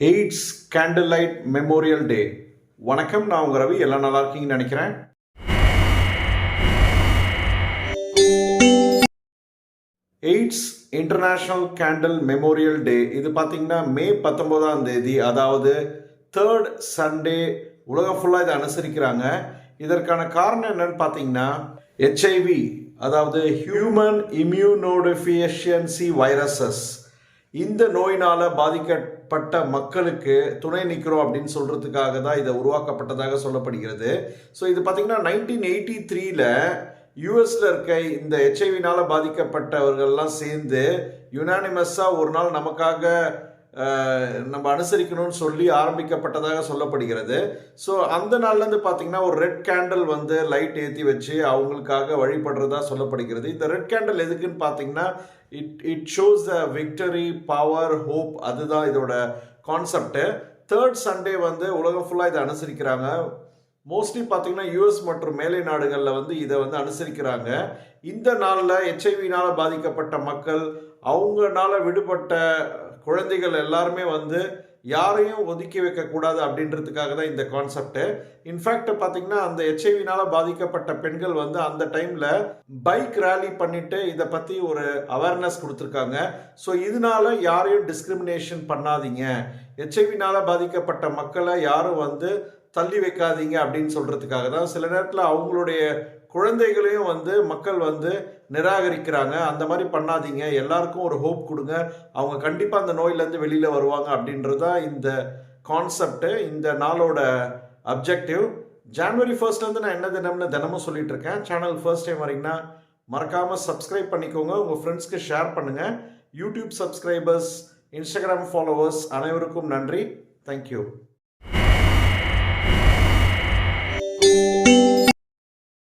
AIDS candle light memorial day வணக்கம் நான் உங்க ரவி. எல்லாம் நல்லா இருக்கீங்கன்னு நினைக்கிறேன். AIDS international candle memorial day இது பார்த்தீங்கன்னா மே பத்தொம்போதாம் தேதி அதாவது தேர்ட் சண்டே உலகம் ஃபுல்லாக இதை அனுசரிக்கிறாங்க. இதற்கான காரணம் என்னன்னு பார்த்தீங்கன்னா ஹெச்ஐவி அதாவது ஹியூமன் இம்யூனோடிஃபியஷியன்சி வைரஸஸ் இந்த நோயினால் பாதிக்கப்பட்ட மக்களுக்கு துணை நிற்கிறோம் அப்படின்னு சொல்கிறதுக்காக தான் இதை உருவாக்கப்பட்டதாக சொல்லப்படுகிறது. ஸோ இது பார்த்திங்கன்னா நைன்டீன் எயிட்டி த்ரீல யூஎஸில் இருக்க இந்த ஹெச்ஐவினால் பாதிக்கப்பட்டவர்கள்லாம் சேர்ந்து யுனானிமஸாக ஒரு நாள் நமக்காக நம்ம அனுசரிக்கணும்னு சொல்லி ஆரம்பிக்கப்பட்டதாக சொல்லப்படுகிறது. ஸோ அந்த நாள்லேருந்து பார்த்தீங்கன்னா ஒரு ரெட் கேண்டில் வந்து லைட் ஏற்றி வச்சு அவங்களுக்காக வழிபடுறதா சொல்லப்படுகிறது. இந்த ரெட் கேண்டில் எதுக்குன்னு பார்த்தீங்கன்னா it it shows the victory power hope அதுதான் இதோட கான்செப்ட் தேர்ட் சண்டே வந்து உலகம் ஃபுல்லாக இதை அனுசரிக்கிறாங்க. மோஸ்ட்லி பார்த்தீங்கன்னா யூஎஸ் மற்றும் மேலை நாடுகளில் வந்து இதை வந்து அனுசரிக்கிறாங்க. இந்த நாளில் ஹெச்ஐவினால் பாதிக்கப்பட்ட மக்கள் அவங்கனால விடுபட்ட குழந்தைகள் எல்லாருமே வந்து யாரையும் ஒதுக்கி வைக்கக்கூடாது அப்படின்றதுக்காக தான் இந்த கான்செப்ட் இன்ஃபேக்ட் பார்த்தீங்கன்னா அந்த ஹெச்ஐவினால பாதிக்கப்பட்ட பெண்கள் வந்து அந்த டைமில் பைக் ரேலி பண்ணிட்டு இதை பற்றி ஒரு அவேர்னஸ் கொடுத்துருக்காங்க. ஸோ இதனால யாரையும் டிஸ்கிரிமினேஷன் பண்ணாதீங்க. ஹெச்ஐவினால பாதிக்கப்பட்ட மக்களை யாரும் வந்து தள்ளி வைக்காதீங்க அப்படின்னு சொல்கிறதுக்காக தான் சில நேரத்தில் அவங்களுடைய குழந்தைகளையும் வந்து மக்கள் வந்து நிராகரிக்கிறாங்க. அந்த மாதிரி பண்ணாதீங்க. எல்லாருக்கும் ஒரு ஹோப் கொடுங்க. அவங்க கண்டிப்பாக அந்த நோயிலேருந்து வெளியில் வருவாங்க அப்படின்றது தான் இந்த கான்செப்டு இந்த நாளோட அப்ஜெக்டிவ் ஜான்வரி ஃபர்ஸ்ட்லேருந்து நான் என்ன தினம்னு தினமும் சொல்லிட்டு இருக்கேன். சேனல் ஃபர்ஸ்ட் டைம் வரீங்கன்னா மறக்காமல் சப்ஸ்கிரைப் பண்ணிக்கோங்க. உங்கள் ஃப்ரெண்ட்ஸ்க்கு ஷேர் பண்ணுங்கள் யூடியூப் சப்ஸ்கிரைபர்ஸ் இன்ஸ்டாகிராம் ஃபாலோவர்ஸ் அனைவருக்கும் நன்றி. தேங்க்யூ